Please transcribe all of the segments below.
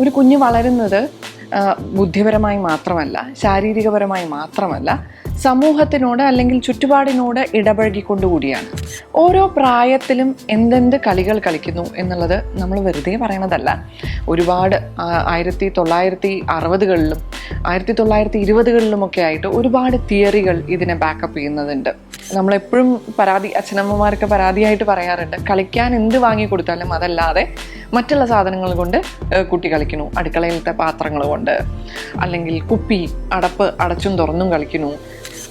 ഒരു കുഞ്ഞ് വളരുന്നത് ബുദ്ധിപരമായി മാത്രമല്ല ശാരീരികപരമായി മാത്രമല്ല സമൂഹത്തിനോട് അല്ലെങ്കിൽ ചുറ്റുപാടിനോട് ഇടപഴകിക്കൊണ്ടുകൂടിയാണ്. ഓരോ പ്രായത്തിലും എന്തെന്ത് കളികൾ കളിക്കുന്നു എന്നുള്ളത് നമ്മൾ വെറുതെ പറയണതല്ല. ഒരുപാട് ആയിരത്തി തൊള്ളായിരത്തി അറുപതുകളിലും ആയിരത്തി തൊള്ളായിരത്തി ഇരുപതുകളിലുമൊക്കെ ആയിട്ട് ഒരുപാട് തിയറികൾ ഇതിനെ ബാക്കപ്പ് ചെയ്യുന്നതുണ്ട്. നമ്മളെപ്പോഴും പരാതി അച്ഛനമ്മമാർക്ക് പരാതിയായിട്ട് പറയാറുണ്ട്. കളിക്കാൻ എന്ത് വാങ്ങി കൊടുത്താലും അതല്ലാതെ മറ്റുള്ള സാധനങ്ങൾ കൊണ്ട് കുട്ടി കളിക്കുന്നു. അടുക്കളയിലത്തെ പാത്രങ്ങൾ കൊണ്ട് അല്ലെങ്കിൽ കുപ്പി അടപ്പ് അടച്ചും തുറന്നും കളിക്കുന്നു.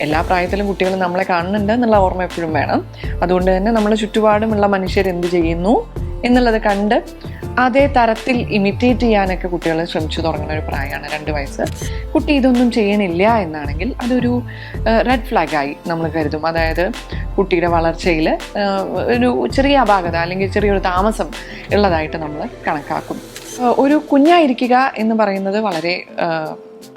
എല്ലാ പ്രായത്തിലും കുട്ടികൾ നമ്മളെ കാണുന്നുണ്ട് എന്നുള്ള ഓർമ്മ എപ്പോഴും വേണം. അതുകൊണ്ട് തന്നെ നമ്മുടെ ചുറ്റുപാടുമുള്ള മനുഷ്യർ എന്ത് ചെയ്യുന്നു എന്നുള്ളത് കണ്ട് അതേ തരത്തിൽ ഇമിറ്റേറ്റ് ചെയ്യാനൊക്കെ കുട്ടികൾ ശ്രമിച്ചു തുടങ്ങുന്ന ഒരു പ്രായമാണ് രണ്ട് വയസ്സ്. കുട്ടി ഇതൊന്നും ചെയ്യണില്ല എന്നാണെങ്കിൽ അതൊരു റെഡ് ഫ്ലാഗായി നമ്മൾ കരുതും. അതായത് കുട്ടിയുടെ വളർച്ചയിൽ ഒരു ചെറിയ അപാകത അല്ലെങ്കിൽ ചെറിയൊരു താമസം ഉള്ളതായിട്ട് നമ്മൾ കണക്കാക്കും. ഒരു കുഞ്ഞായിരിക്കുക എന്ന് പറയുന്നത് വളരെ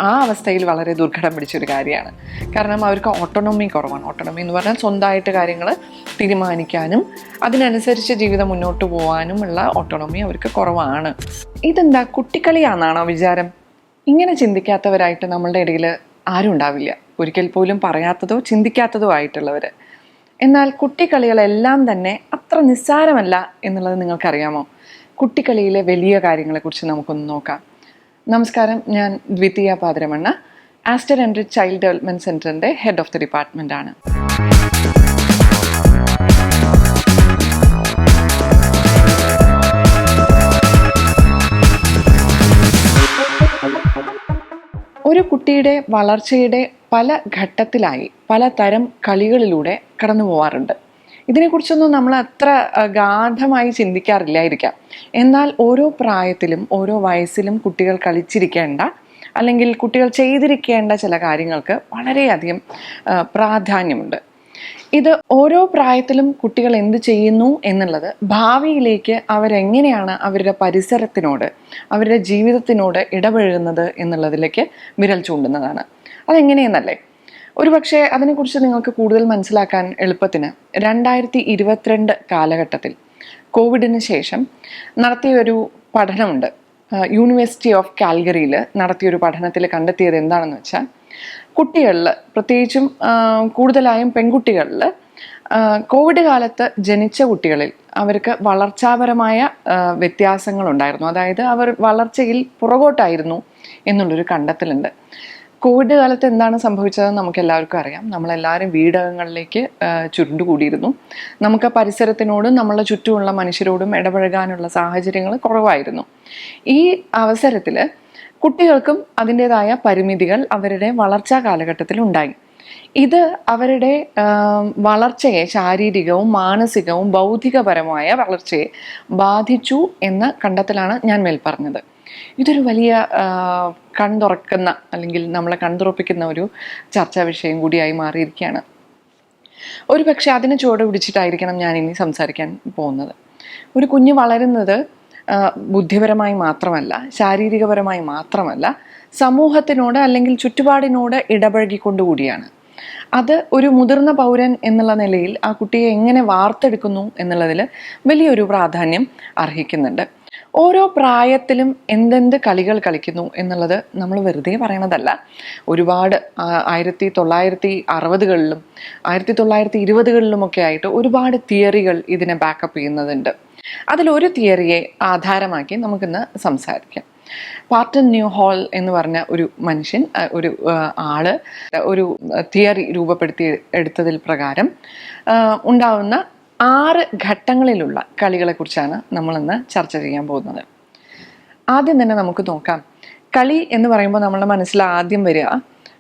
ആ അവസ്ഥയിൽ വളരെ ദുർഘടം പിടിച്ചൊരു കാര്യമാണ്. കാരണം അവർക്ക് ഓട്ടോണമി കുറവാണ്. ഓട്ടോണമി എന്ന് പറഞ്ഞാൽ സ്വന്തമായിട്ട് കാര്യങ്ങൾ തീരുമാനിക്കാനും അതിനനുസരിച്ച് ജീവിതം മുന്നോട്ട് പോകാനുമുള്ള ഓട്ടോണമി അവർക്ക് കുറവാണ്. ഇതെന്താ കുട്ടിക്കളിയാണെന്നാണോ വിചാരം? ഇങ്ങനെ ചിന്തിക്കാത്തവരായിട്ട് നമ്മളുടെ ഇടയിൽ ആരും ഉണ്ടാവില്ല. ഒരിക്കൽ പോലും പറയാത്തതോ ചിന്തിക്കാത്തതോ ആയിട്ടുള്ളവർ എന്നാൽ കുട്ടിക്കളികളെല്ലാം തന്നെ അത്ര നിസ്സാരമല്ല എന്നുള്ളത് നിങ്ങൾക്കറിയാമോ? കുട്ടിക്കളിയിലെ വലിയ കാര്യങ്ങളെക്കുറിച്ച് നമുക്കൊന്ന് നോക്കാം. നമസ്കാരം ഞാൻ Dwithiya Pathiramanna. Aster and child development സെന്ററിന്റെ ഹെഡ് ഓഫ് ദി ഡിപ്പാർട്ട്മെന്റ് ആണ്. ഒരു കുട്ടിയുടെ വളർച്ചയുടെ പല ഘട്ടത്തിലായി പലതരം കളികളിലൂടെ കടന്നു പോവാറുണ്ട് ഇതിനെക്കുറിച്ചൊന്നും നമ്മൾ അത്ര ഗാഠമായി ചിന്തിക്കാറില്ലായിരിക്കാം. എന്നാൽ ഓരോ പ്രായത്തിലും ഓരോ വയസ്സിലും കുട്ടികൾ കളിച്ചിരിക്കേണ്ട അല്ലെങ്കിൽ കുട്ടികൾ ചെയ്തിരിക്കേണ്ട ചില കാര്യങ്ങൾക്ക് വളരെയധികം പ്രാധാന്യമുണ്ട്. ഇത് ഓരോ പ്രായത്തിലും കുട്ടികൾ എന്ത് ചെയ്യുന്നു എന്നുള്ളത് ഭാവിയിലേക്ക് അവരെങ്ങനെയാണ് അവരുടെ പരിസരത്തിനോട് അവരുടെ ജീവിതത്തിനോട് ഇടപഴകുന്നത് എന്നുള്ളതിലേക്ക് വിരൽ ചൂണ്ടുന്നതാണ്. അതെങ്ങനെയെന്നല്ലേ? ഒരുപക്ഷെ അതിനെക്കുറിച്ച് നിങ്ങൾക്ക് കൂടുതൽ മനസ്സിലാക്കാൻ എളുപ്പത്തിന് രണ്ടായിരത്തി ഇരുപത്തിരണ്ട് കാലഘട്ടത്തിൽ കോവിഡിന് ശേഷം നടത്തിയൊരു പഠനമുണ്ട്. യൂണിവേഴ്സിറ്റി ഓഫ് കാൽഗറിയിൽ നടത്തിയൊരു പഠനത്തിൽ കണ്ടെത്തിയത് എന്താണെന്ന് വെച്ചാൽ കുട്ടികളിൽ പ്രത്യേകിച്ചും കൂടുതലായും പെൺകുട്ടികളിൽ കോവിഡ് കാലത്ത് ജനിച്ച കുട്ടികളിൽ അവർക്ക് വളർച്ചാപരമായ വ്യത്യാസങ്ങളുണ്ടായിരുന്നു. അതായത് അവർ വളർച്ചയിൽ പുറകോട്ടായിരുന്നു എന്നുള്ളൊരു കണ്ടെത്തലുണ്ട്. കോവിഡ് കാലത്ത് എന്താണ് സംഭവിച്ചതെന്ന് നമുക്ക് എല്ലാവർക്കും അറിയാം. നമ്മളെല്ലാവരും വീടകങ്ങളിലേക്ക് ചുരുണ്ടുകൂടിയിരുന്നു. നമുക്ക് പരിസരത്തിനോടും നമ്മളെ ചുറ്റുമുള്ള മനുഷ്യരോടും ഇടപഴകാനുള്ള സാഹചര്യങ്ങൾ കുറവായിരുന്നു. ഈ അവസരത്തിൽ കുട്ടികൾക്കും അതിന്റെതായ പരിമിതികൾ അവരുടെ വളർച്ചാ കാലഘട്ടത്തിൽ ഉണ്ടായി. ഇത് അവരുടെ വളർച്ചയെ ശാരീരികവും മാനസികവും ബൗദ്ധികപരമായ വളർച്ചയെ ബാധിച്ചു എന്ന കണ്ടെത്തലാണ് ഞാൻ മേൽ പറഞ്ഞത്. ഇതൊരു വലിയ കൺതുറക്കുന്ന അല്ലെങ്കിൽ നമ്മളെ കൺതുറപ്പിക്കുന്ന ഒരു ചർച്ചാ വിഷയം കൂടിയായി മാറിയിരിക്കുകയാണ്. ഒരു പക്ഷേ അതിന് ചുവട് പിടിച്ചിട്ടായിരിക്കണം ഞാൻ ഇനി സംസാരിക്കാൻ പോകുന്നത്. ഒരു കുഞ്ഞ് വളരുന്നത് ബുദ്ധിപരമായി മാത്രമല്ല ശാരീരികപരമായി മാത്രമല്ല സമൂഹത്തിനോട് അല്ലെങ്കിൽ ചുറ്റുപാടിനോട് ഇടപഴകിക്കൊണ്ടുകൂടിയാണ് അത് ഒരു മുതിർന്ന പൗരൻ എന്നുള്ള നിലയിൽ ആ കുട്ടിയെ എങ്ങനെ വാർത്തെടുക്കുന്നു എന്നുള്ളതിൽ വലിയൊരു പ്രാധാന്യം അർഹിക്കുന്നുണ്ട്. ഓരോ പ്രായത്തിലും എന്തെന്ത് കളികൾ കളിക്കുന്നു എന്നുള്ളത് നമ്മൾ വെറുതെ പറയണതല്ല. ഒരുപാട് ആയിരത്തി തൊള്ളായിരത്തി അറുപതുകളിലും ആയിരത്തി തൊള്ളായിരത്തി ഇരുപതുകളിലുമൊക്കെ ആയിട്ട് ഒരുപാട് തിയറികൾ ഇതിനെ ബാക്കപ്പ് ചെയ്യുന്നതുണ്ട്. അതിലൊരു തിയറിയെ ആധാരമാക്കി നമുക്കിന്ന് സംസാരിക്കാം. പാർട്ടൺ ന്യൂ ഹോൾ എന്ന് പറഞ്ഞ ഒരു മനുഷ്യൻ ഒരു ആൾ ഒരു തിയറി രൂപപ്പെടുത്തി എടുത്തതിൽ പ്രകാരം ഉണ്ടാവുന്ന ആറ് ഘട്ടങ്ങളിലുള്ള കളികളെക്കുറിച്ചാണ് നമ്മളിന്ന് ചർച്ച ചെയ്യാൻ പോകുന്നത്. ആദ്യം തന്നെ നമുക്ക് നോക്കാം. കളി എന്ന് പറയുമ്പോൾ നമ്മുടെ മനസ്സിൽ ആദ്യം വരിക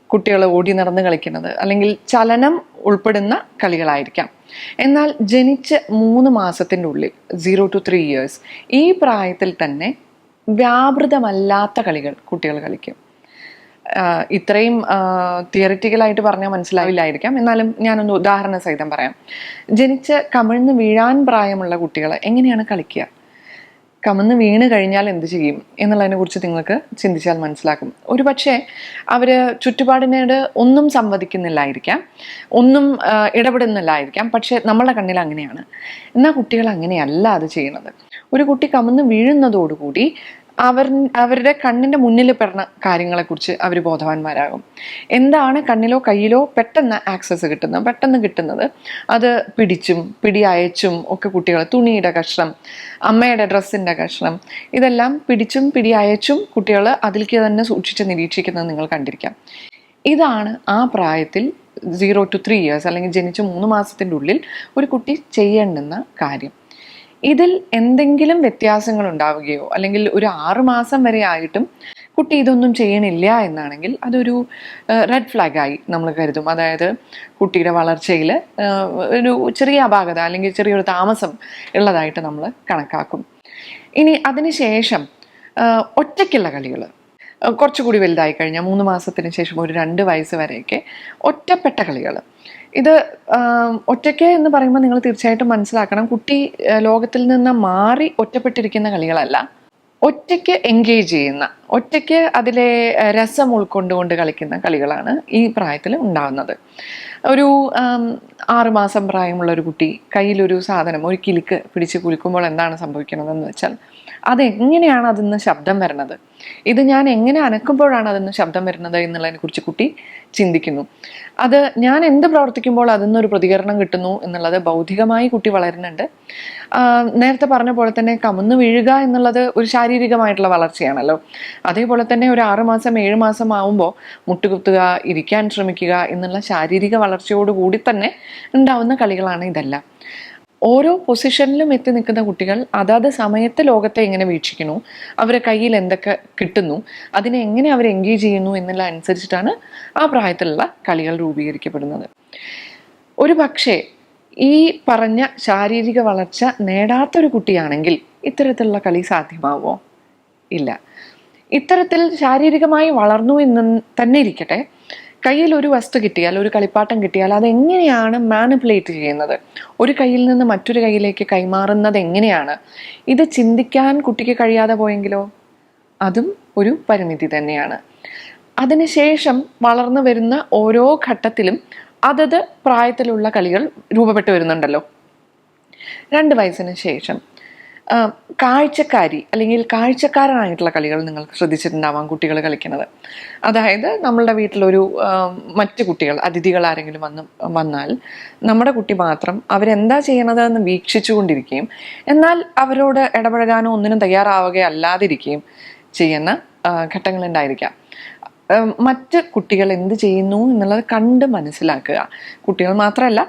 കുട്ടികൾ ഓടി നടന്ന് കളിക്കുന്നത് അല്ലെങ്കിൽ ചലനം ഉൾപ്പെടുന്ന കളികളായിരിക്കാം. എന്നാൽ ജനിച്ച് മൂന്ന് മാസത്തിന്റെ ഉള്ളിൽ സീറോ ടു ത്രീ ഇയേഴ്സ് ഈ പ്രായത്തിൽ തന്നെ വ്യാപൃതമല്ലാത്ത കളികൾ കുട്ടികൾ കളിക്കും. ഇത്രയും തിയറിറ്റിക്കലായിട്ട് പറഞ്ഞാൽ മനസ്സിലാവില്ലായിരിക്കാം. എന്നാലും ഞാനൊന്ന് ഉദാഹരണ സഹിതം പറയാം. ജനിച്ച് കമിഴ്ന്ന് വീഴാൻ പ്രായമുള്ള കുട്ടികൾ എങ്ങനെയാണ് കളിക്കുക? കമന്ന് വീണ് കഴിഞ്ഞാൽ എന്ത് ചെയ്യും? എന്നുള്ളതിനെ കുറിച്ച് നിങ്ങൾക്ക് ചിന്തിച്ചാൽ മനസ്സിലാക്കും. ഒരു പക്ഷേ അവർ ചുറ്റുപാടിനോട് ഒന്നും സംവദിക്കുന്നില്ലായിരിക്കാം. ഒന്നും ഇടപെടുന്നില്ലായിരിക്കാം. പക്ഷേ നമ്മളുടെ കണ്ണിൽ അങ്ങനെയാണ്. എന്നാൽ കുട്ടികൾ അങ്ങനെയല്ല അത് ചെയ്യുന്നത്. ഒരു കുട്ടി കമന്ന് വീഴുന്നതോടുകൂടി അവർ അവരുടെ കണ്ണിന്റെ മുന്നിൽ പെടുന്ന കാര്യങ്ങളെക്കുറിച്ച് അവർ ബോധവാന്മാരാകും. എന്താണ് കണ്ണിലോ കയ്യിലോ പെട്ടെന്ന് ആക്സസ് കിട്ടുന്നത് പെട്ടെന്ന് കിട്ടുന്നത്? അത് പിടിച്ചും പിടി അയച്ചും ഒക്കെ കുട്ടികൾ തുണിയുടെ കഷ്ണം അമ്മയുടെ ഡ്രസ്സിന്റെ കഷ്ണം ഇതെല്ലാം പിടിച്ചും പിടി അയച്ചും കുട്ടികൾ അതിലേക്ക് തന്നെ സൂക്ഷിച്ച് നിരീക്ഷിക്കുന്നത് നിങ്ങൾ കണ്ടിരിക്കാം. ഇതാണ് ആ പ്രായത്തിൽ സീറോ ടു ത്രീ ഇയേഴ്സ് അല്ലെങ്കിൽ ജനിച്ച മൂന്ന് മാസത്തിന്റെ ഉള്ളിൽ ഒരു കുട്ടി ചെയ്യേണ്ടുന്ന കാര്യം. ഇതിൽ എന്തെങ്കിലും വ്യത്യാസങ്ങൾ ഉണ്ടാവുകയോ അല്ലെങ്കിൽ ഒരു ആറുമാസം വരെ ആയിട്ടും കുട്ടി ഇതൊന്നും ചെയ്യണില്ല എന്നാണെങ്കിൽ അതൊരു റെഡ് ഫ്ലാഗായി നമ്മൾ കരുതും. അതായത് കുട്ടിയുടെ വളർച്ചയിൽ ഒരു ചെറിയ അപാകത അല്ലെങ്കിൽ ചെറിയൊരു താമസം ഉള്ളതായിട്ട് നമ്മൾ കണക്കാക്കും. ഇനി അതിനുശേഷം ഒറ്റയ്ക്കുള്ള കളികൾ കുറച്ചുകൂടി വലുതായി കഴിഞ്ഞാൽ മൂന്ന് മാസത്തിന് ശേഷം ഒരു രണ്ട് വയസ്സ് വരെയൊക്കെ ഒറ്റപ്പെട്ട കളികൾ ഇത് ഒറ്റയ്ക്ക് എന്ന് പറയുമ്പോൾ നിങ്ങൾ തീർച്ചയായിട്ടും മനസ്സിലാക്കണം. കുട്ടി ലോകത്തിൽ നിന്ന് മാറി ഒറ്റപ്പെട്ടിരിക്കുന്ന കളികളല്ല. ഒറ്റയ്ക്ക് എൻഗേജ് ചെയ്യുന്ന ഒറ്റയ്ക്ക് അതിലെ രസം ഉൾക്കൊണ്ടുകൊണ്ട് കളിക്കുന്ന കളികളാണ് ഈ പ്രായത്തിൽ ഉണ്ടാകുന്നത് ഒരു ആറുമാസം മാസം പ്രായമുള്ള ഒരു കുട്ടി കയ്യിലൊരു സാധനം ഒരു കിലുക്ക് പിടിച്ച് കുലുക്കുമ്പോൾ എന്താണ് സംഭവിക്കുന്നതെന്ന് വെച്ചാൽ അതെങ്ങനെയാണ് അതിന്ന് ശബ്ദം വരുന്നത്? ഇത് ഞാൻ എങ്ങനെ അനക്കുമ്പോഴാണ് അതിന്ന് ശബ്ദം വരുന്നത് എന്നുള്ളതിനെ കുറിച്ച് കുട്ടി ചിന്തിക്കുന്നു. അത് ഞാൻ എന്ത് പ്രവർത്തിക്കുമ്പോൾ അതിന്നൊരു പ്രതികരണം കിട്ടുന്നു എന്നുള്ളത് ബൗദ്ധികമായി കുട്ടി വളരുന്നുണ്ട്. നേരത്തെ പറഞ്ഞ പോലെ തന്നെ കമന്ന് വീഴുക എന്നുള്ളത് ഒരു ശാരീരികമായിട്ടുള്ള വളർച്ചയാണല്ലോ. അതേപോലെ തന്നെ ഒരു ആറ് മാസം ഏഴ് മാസം ആവുമ്പോൾ മുട്ടുകുത്തുക ഇരിക്കാൻ ശ്രമിക്കുക എന്നുള്ള ശാരീരിക വളർച്ചയോടുകൂടി തന്നെ ഉണ്ടാവുന്ന കളികളാണ് ഇതെല്ലാം. ഓരോ പൊസിഷനിലും എത്തി നിൽക്കുന്ന കുട്ടികൾ അതാത് സമയത്ത് ലോകത്തെ എങ്ങനെ വീക്ഷിക്കുന്നു അവരെ കയ്യിൽ എന്തൊക്കെ കിട്ടുന്നു അതിനെ എങ്ങനെ അവർ എൻഗേജ് ചെയ്യുന്നു എന്നുള്ള അനുസരിച്ചിട്ടാണ് ആ പ്രായത്തിലുള്ള കളികൾ രൂപീകരിക്കപ്പെടുന്നത്. ഒരു പക്ഷേ ഈ പറഞ്ഞ ശാരീരിക വളർച്ച നേടാത്തൊരു കുട്ടിയാണെങ്കിൽ ഇത്തരത്തിലുള്ള കളി സാധ്യമാവോ? ഇല്ല. ഇത്തരത്തിൽ ശാരീരികമായി വളർന്നു എന്ന് തന്നെ ഇരിക്കട്ടെ. കയ്യിൽ ഒരു വസ്തു കിട്ടിയാൽ ഒരു കളിപ്പാട്ടം കിട്ടിയാൽ അതെങ്ങനെയാണ് മാനിപ്പുലേറ്റ് ചെയ്യുന്നത്? ഒരു കയ്യിൽ നിന്ന് മറ്റൊരു കയ്യിലേക്ക് കൈമാറുന്നത് എങ്ങനെയാണ്? ഇത് ചിന്തിക്കാൻ കുട്ടിക്ക് കഴിയാതെ പോയെങ്കിലോ? അതും ഒരു പരിമിതി തന്നെയാണ്. അതിനുശേഷം വളർന്നു വരുന്ന ഓരോ ഘട്ടത്തിലും അതത് പ്രായത്തിലുള്ള കളികൾ രൂപപ്പെട്ടു വരുന്നുണ്ടല്ലോ. രണ്ട് വയസ്സിന് ശേഷം. കാഴ്ചക്കാരി അല്ലെങ്കിൽ കാഴ്ചക്കാരനായിട്ടുള്ള കളികൾ നിങ്ങൾ ശ്രദ്ധിച്ചിട്ടുണ്ടാവാം കുട്ടികൾ കളിക്കുന്നത്. അതായത് നമ്മളുടെ വീട്ടിലൊരു മറ്റു കുട്ടികൾ അതിഥികൾ ആരെങ്കിലും വന്ന് വന്നാൽ നമ്മുടെ കുട്ടി മാത്രം അവരെന്താ ചെയ്യണത് എന്ന് വീക്ഷിച്ചുകൊണ്ടിരിക്കുകയും എന്നാൽ അവരോട് ഇടപഴകാനോ ഒന്നിനും തയ്യാറാവുകയല്ലാതിരിക്കുകയും ചെയ്യുന്ന ഘട്ടങ്ങളുണ്ടായിരിക്കാം. മറ്റ് കുട്ടികൾ എന്ത് ചെയ്യുന്നു എന്നുള്ളത് കണ്ട് മനസ്സിലാക്കുക. കുട്ടികൾ മാത്രമല്ല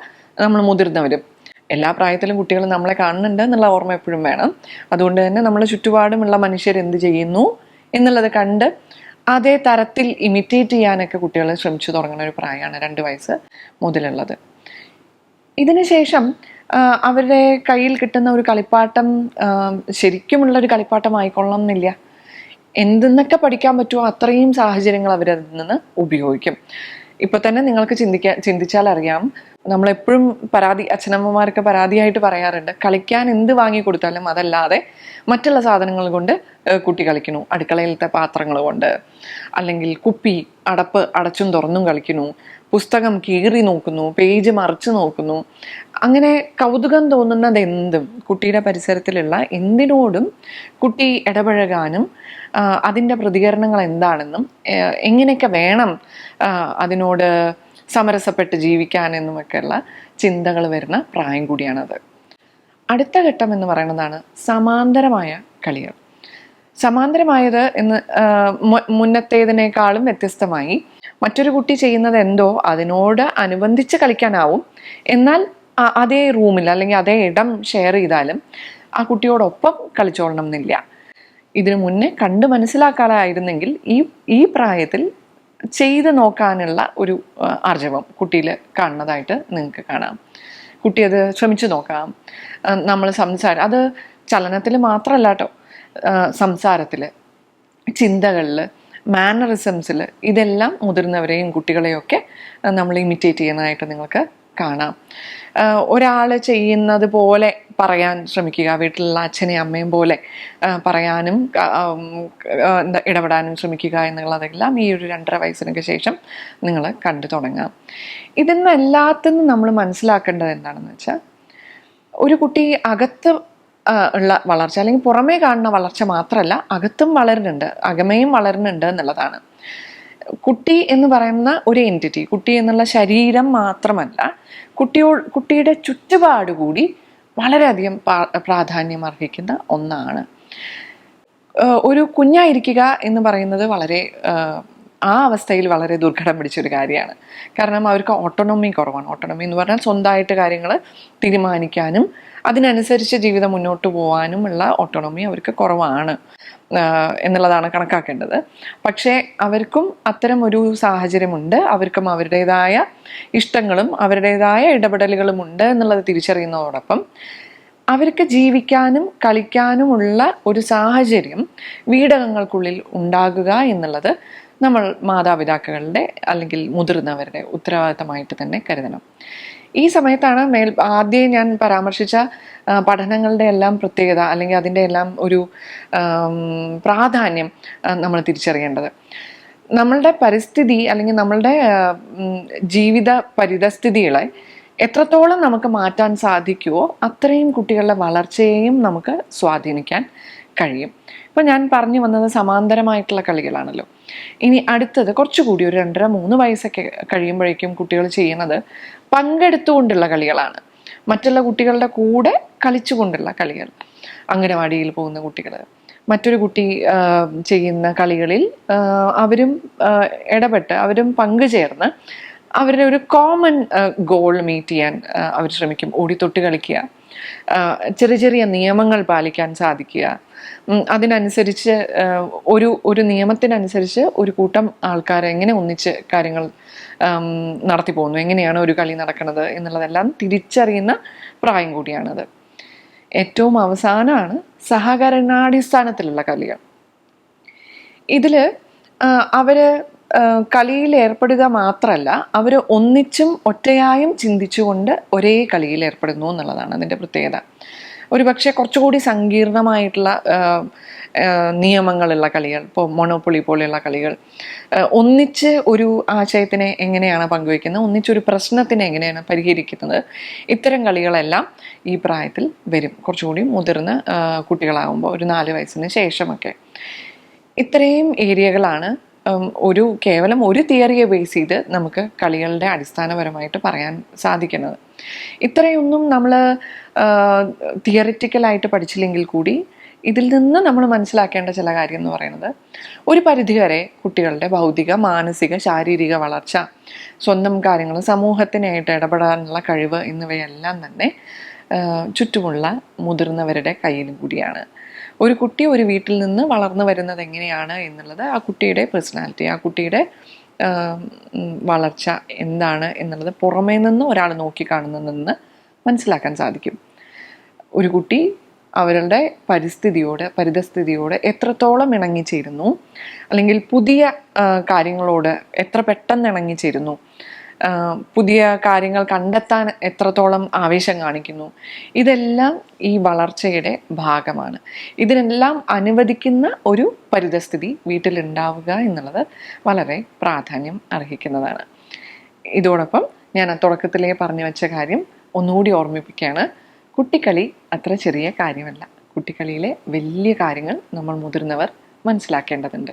നമ്മൾ മുതിർന്നവരും എല്ലാ പ്രായത്തിലും കുട്ടികൾ നമ്മളെ കാണുന്നുണ്ട് എന്നുള്ള ഓർമ്മ എപ്പോഴും വേണം. അതുകൊണ്ട് തന്നെ നമ്മളെ ചുറ്റുപാടുമുള്ള മനുഷ്യർ എന്ത് ചെയ്യുന്നു എന്നുള്ളത് കണ്ട് അതേ തരത്തിൽ ഇമിറ്റേറ്റ് ചെയ്യാനൊക്കെ കുട്ടികൾ ശ്രമിച്ചു തുടങ്ങുന്ന ഒരു പ്രായമാണ് രണ്ട് വയസ്സ് മുതലുള്ളത്. ഇതിനുശേഷം അവരുടെ കയ്യിൽ കിട്ടുന്ന ഒരു കളിപ്പാട്ടം ശരിക്കുമുള്ള ഒരു കളിപ്പാട്ടം ആയിക്കൊള്ളണം എന്നില്ല. എന്തെന്നൊക്കെ പഠിക്കാൻ പറ്റുമോ അത്രയും സാഹചര്യങ്ങൾ അവരതിൽ നിന്ന് ഉപയോഗിക്കും. ഇപ്പൊ തന്നെ നിങ്ങൾക്ക് ചിന്തിക്കാൻ ചിന്തിച്ചാൽ അറിയാം നമ്മളെപ്പോഴും പരാതി അച്ഛനമ്മമാരൊക്കെ പരാതിയായിട്ട് പറയാറുണ്ട്. കളിക്കാൻ എന്ത് വാങ്ങി കൊടുത്താലും അതല്ലാതെ മറ്റുള്ള സാധനങ്ങൾ കൊണ്ട് കുട്ടി കളിക്കുന്നു. അടുക്കളയിലത്തെ പാത്രങ്ങൾ കൊണ്ട്. അല്ലെങ്കിൽ കുപ്പി അടപ്പ് അടച്ചും തുറന്നും കളിക്കുന്നു. പുസ്തകം കീറി നോക്കുന്നു പേജ് മറിച്ച് നോക്കുന്നു. അങ്ങനെ കൗതുകം തോന്നുന്നത് എന്തും കുട്ടിയുടെ പരിസരത്തിലുള്ള എന്തിനോടും കുട്ടി ഇടപഴകാനും അതിന്റെ പ്രതികരണങ്ങൾ എന്താണെന്നും എങ്ങനെയൊക്കെ വേണം അതിനോട് സമരസപ്പെട്ട് ജീവിക്കാനെന്നുമൊക്കെയുള്ള ചിന്തകൾ വരുന്ന പ്രായം കൂടിയാണത്. അടുത്ത ഘട്ടം എന്ന് പറയുന്നതാണ് സമാന്തരമായ കളികൾ. സമാന്തരമായത് എന്ന് മുന്നത്തേതിനേക്കാളും വ്യത്യസ്തമായി മറ്റൊരു കുട്ടി ചെയ്യുന്നത് എന്തോ അതിനോട് അനുബന്ധിച്ച് കളിക്കാനാവും. എന്നാൽ അതേ റൂമിൽ അല്ലെങ്കിൽ അതേ ഇടം ഷെയർ ചെയ്താലും ആ കുട്ടിയോടൊപ്പം കളിച്ചോളണം എന്നില്ല. ഇതിനു മുന്നേ കണ്ട് മനസ്സിലാക്കാറായിരുന്നെങ്കിൽ ഈ ഈ പ്രായത്തിൽ ചെയ്ത് നോക്കാനുള്ള ഒരു ആർജവം കുട്ടിയിൽ കാണുന്നതായിട്ട് നിങ്ങൾക്ക് കാണാം. കുട്ടി അത് ശ്രമിച്ചു നോക്കാം. നമ്മൾ സംസാരം അത് ചലനത്തിൽ മാത്രമല്ല കേട്ടോ സംസാരത്തിൽ ചിന്തകളിൽ മാനറിസംസിൽ ഇതെല്ലാം മുതിർന്നവരെയും കുട്ടികളെയൊക്കെ നമ്മൾ ഇമിറ്റേറ്റ് ചെയ്യുന്നതായിട്ട് നിങ്ങൾക്ക് കാണാം. ഒരാൾ ചെയ്യുന്നത് പോലെ പറയാൻ ശ്രമിക്കുക വീട്ടിലുള്ള അച്ഛനെയും അമ്മയും പോലെ പറയാനും ഇടപെടാനും ശ്രമിക്കുക എന്നുള്ളതെല്ലാം ഈ ഒരു രണ്ടര വയസ്സിനൊക്കെ ശേഷം നിങ്ങൾ കണ്ടു തുടങ്ങാം. ഇതിൽ എല്ലാത്തിനും നമ്മൾ മനസ്സിലാക്കേണ്ടത് എന്താണെന്ന് വെച്ചാൽ ഒരു കുട്ടി അകത്ത് ഉള്ള വളർച്ച അല്ലെങ്കിൽ പുറമേ കാണുന്ന വളർച്ച മാത്രമല്ല അകത്തും വളരുന്നുണ്ട് അകമയും വളരുന്നുണ്ട് എന്നുള്ളതാണ്. കുട്ടി എന്ന് പറയുന്ന ഒരു എന്റിറ്റി കുട്ടി എന്നുള്ള ശരീരം മാത്രമല്ല കുട്ടിയോ കുട്ടിയുടെ ചുറ്റുപാട് കൂടി വളരെയധികം പ്രാധാന്യം അർഹിക്കുന്ന ഒന്നാണ്. ഒരു കുഞ്ഞായിരിക്കുക എന്ന് പറയുന്നത് വളരെ ആ അവസ്ഥയിൽ വളരെ ദുർഘടം പിടിച്ചൊരു കാര്യമാണ്. കാരണം അവർക്ക് ഓട്ടോണമി കുറവാണ്. ഓട്ടോണമി എന്ന് പറഞ്ഞാൽ സ്വന്തമായിട്ട് കാര്യങ്ങൾ തീരുമാനിക്കാനും അതിനനുസരിച്ച് ജീവിതം മുന്നോട്ട് പോകാനുമുള്ള ഓട്ടോണമി അവർക്ക് കുറവാണ്. എന്നുള്ളതാണ് കണക്കാക്കേണ്ടത്. പക്ഷേ അവർക്കും അത്തരം ഒരു സാഹചര്യമുണ്ട്. അവർക്കും അവരുടേതായ ഇഷ്ടങ്ങളും അവരുടേതായ ഇടപെടലുകളും ഉണ്ട് എന്നുള്ളത് തിരിച്ചറിയുന്നതോടൊപ്പം അവർക്ക് ജീവിക്കാനും കളിക്കാനുമുള്ള ഒരു സാഹചര്യം വീടകങ്ങൾക്കുള്ളിൽ ഉണ്ടാകുക എന്നുള്ളത് നമ്മൾ മാതാപിതാക്കളുടെ അല്ലെങ്കിൽ മുതിർന്നവരുടെ ഉത്തരവാദിത്തമായിട്ട് തന്നെ കരുതണം. ഈ സമയത്താണ് മേൽ ആദ്യം ഞാൻ പരാമർശിച്ച പഠനങ്ങളുടെ എല്ലാം പ്രത്യേകത അല്ലെങ്കിൽ അതിന്റെ എല്ലാം ഒരു പ്രാധാന്യം നമ്മൾ തിരിച്ചറിയേണ്ടത്. നമ്മളുടെ പരിസ്ഥിതി അല്ലെങ്കിൽ നമ്മളുടെ ജീവിത പരിതസ്ഥിതികളെ എത്രത്തോളം നമുക്ക് മാറ്റാൻ സാധിക്കുമോ അത്രയും കുട്ടികളുടെ വളർച്ചയെയും നമുക്ക് സ്വാധീനിക്കാൻ കഴിയും. ഇപ്പം ഞാൻ പറഞ്ഞു വന്നത് സമാന്തരമായിട്ടുള്ള കളികളാണല്ലോ. ഇനി അടുത്തത് കുറച്ചുകൂടി ഒരു രണ്ടര മൂന്ന് വയസ്സൊക്കെ കഴിയുമ്പോഴേക്കും കുട്ടികൾ ചെയ്യുന്നത് പങ്കെടുത്തുകൊണ്ടുള്ള കളികളാണ്. മറ്റുള്ള കുട്ടികളുടെ കൂടെ കളിച്ചുകൊണ്ടുള്ള കളികൾ അംഗനവാടിയിൽ പോകുന്ന കുട്ടികൾ. മറ്റൊരു കുട്ടി ചെയ്യുന്ന കളികളിൽ അവരും ഇടപെട്ട് അവരും പങ്കുചേർന്ന് അവരുടെ ഒരു കോമൺ ഗോൾ മീറ്റ് ചെയ്യാൻ അവർ ശ്രമിക്കും. ഓടിത്തൊട്ട് കളിക്കുക. ചെറിയ ചെറിയ നിയമങ്ങൾ പാലിക്കാൻ സാധിക്കുക. അതിനനുസരിച്ച് ഒരു ഒരു നിയമത്തിനനുസരിച്ച് ഒരു കൂട്ടം ആൾക്കാർ എങ്ങനെ ഒന്നിച്ച് കാര്യങ്ങൾ നടത്തി പോകുന്നു എങ്ങനെയാണ് ഒരു കളി നടക്കുന്നത് എന്നുള്ളതെല്ലാം തിരിച്ചറിയുന്ന പ്രായം കൂടിയാണത്. ഏറ്റവും അവസാനമാണ് സഹകരണാടിസ്ഥാനത്തിലുള്ള കളികൾ. ഇതിൽ അവർ കളിയിൽ ഏർപ്പെടുക മാത്രമല്ല അവർ ഒന്നിച്ചും ഒറ്റയായും ചിന്തിച്ചുകൊണ്ട് ഒരേ കളിയിൽ ഏർപ്പെടുന്നു എന്നുള്ളതാണ് അതിന്റെ പ്രത്യേകത. ഒരു പക്ഷേ കുറച്ചുകൂടി സങ്കീർണമായിട്ടുള്ള നിയമങ്ങളുള്ള കളികൾ ഇപ്പോൾ മൊണോപ്പൊളി പോലെയുള്ള കളികൾ ഒന്നിച്ച് ഒരു ആശയത്തിനെ എങ്ങനെയാണ് പങ്കുവയ്ക്കുന്നത് ഒന്നിച്ചൊരു പ്രശ്നത്തിനെ എങ്ങനെയാണ് പരിഹരിക്കുന്നത് ഇത്തരം കളികളെല്ലാം ഈ പ്രായത്തിൽ വരും. കുറച്ചുകൂടി മുതിർന്ന് കുട്ടികളാകുമ്പോൾ ഒരു നാല് വയസ്സിന് ശേഷമൊക്കെ. ഇത്രയും ഏരിയകളാണ് ഒരു കേവലം ഒരു തിയറിയെ ബേസ് ചെയ്ത് നമുക്ക് കളികളുടെ അടിസ്ഥാനപരമായിട്ട് പറയാൻ സാധിക്കുന്നത്. ഇത്രയൊന്നും നമ്മൾ തിയറിറ്റിക്കലായിട്ട് പഠിച്ചില്ലെങ്കിൽ കൂടി ഇതിൽ നിന്ന് നമ്മൾ മനസ്സിലാക്കേണ്ട ചില കാര്യം എന്ന് പറയുന്നത് ഒരു പരിധിവരെ കുട്ടികളുടെ ഭൗതിക മാനസിക ശാരീരിക വളർച്ച സ്വന്തം കാര്യങ്ങൾ സമൂഹത്തിനായിട്ട് ഇടപെടാനുള്ള കഴിവ് എന്നിവയെല്ലാം തന്നെ ചുറ്റുമുള്ള മുതിർന്നവരുടെ കയ്യിലും കൂടിയാണ്. ഒരു കുട്ടി ഒരു വീട്ടിൽ നിന്ന് വളർന്നു വരുന്നത് എങ്ങനെയാണ് എന്നുള്ളത് ആ കുട്ടിയുടെ പേഴ്സണാലിറ്റി ആ കുട്ടിയുടെ വളർച്ച എന്താണ് എന്നുള്ളത് പുറമേ നിന്ന് ഒരാൾ നോക്കിക്കാണുന്നതെന്ന് മനസ്സിലാക്കാൻ സാധിക്കും. ഒരു കുട്ടി അവരുടെ പരിസ്ഥിതിയോട് പരിതസ്ഥിതിയോട് എത്രത്തോളം ഇണങ്ങിച്ചേരുന്നു? അല്ലെങ്കിൽ പുതിയ കാര്യങ്ങളോട് എത്ര പെട്ടെന്ന് ഇണങ്ങിച്ചേരുന്നു? പുതിയ കാര്യങ്ങൾ കണ്ടെത്താൻ എത്രത്തോളം ആവേശം കാണിക്കുന്നു. ഇതെല്ലാം ഈ വളർച്ചയുടെ ഭാഗമാണ്. ഇതിനെല്ലാം അനുവദിക്കുന്ന ഒരു പരിതസ്ഥിതി വീട്ടിലുണ്ടാവുക എന്നുള്ളത് വളരെ പ്രാധാന്യം അർഹിക്കുന്നതാണ്. ഇതോടൊപ്പം ഞാൻ തുടക്കത്തിലേ പറഞ്ഞു വെച്ച കാര്യം ഒന്നുകൂടി ഓർമ്മിപ്പിക്കുകയാണ്. കുട്ടിക്കളി അത്ര ചെറിയ കാര്യമല്ല. കുട്ടിക്കളിയിലെ വലിയ കാര്യങ്ങൾ നമ്മൾ മുതിർന്നവർ മനസ്സിലാക്കേണ്ടതുണ്ട്.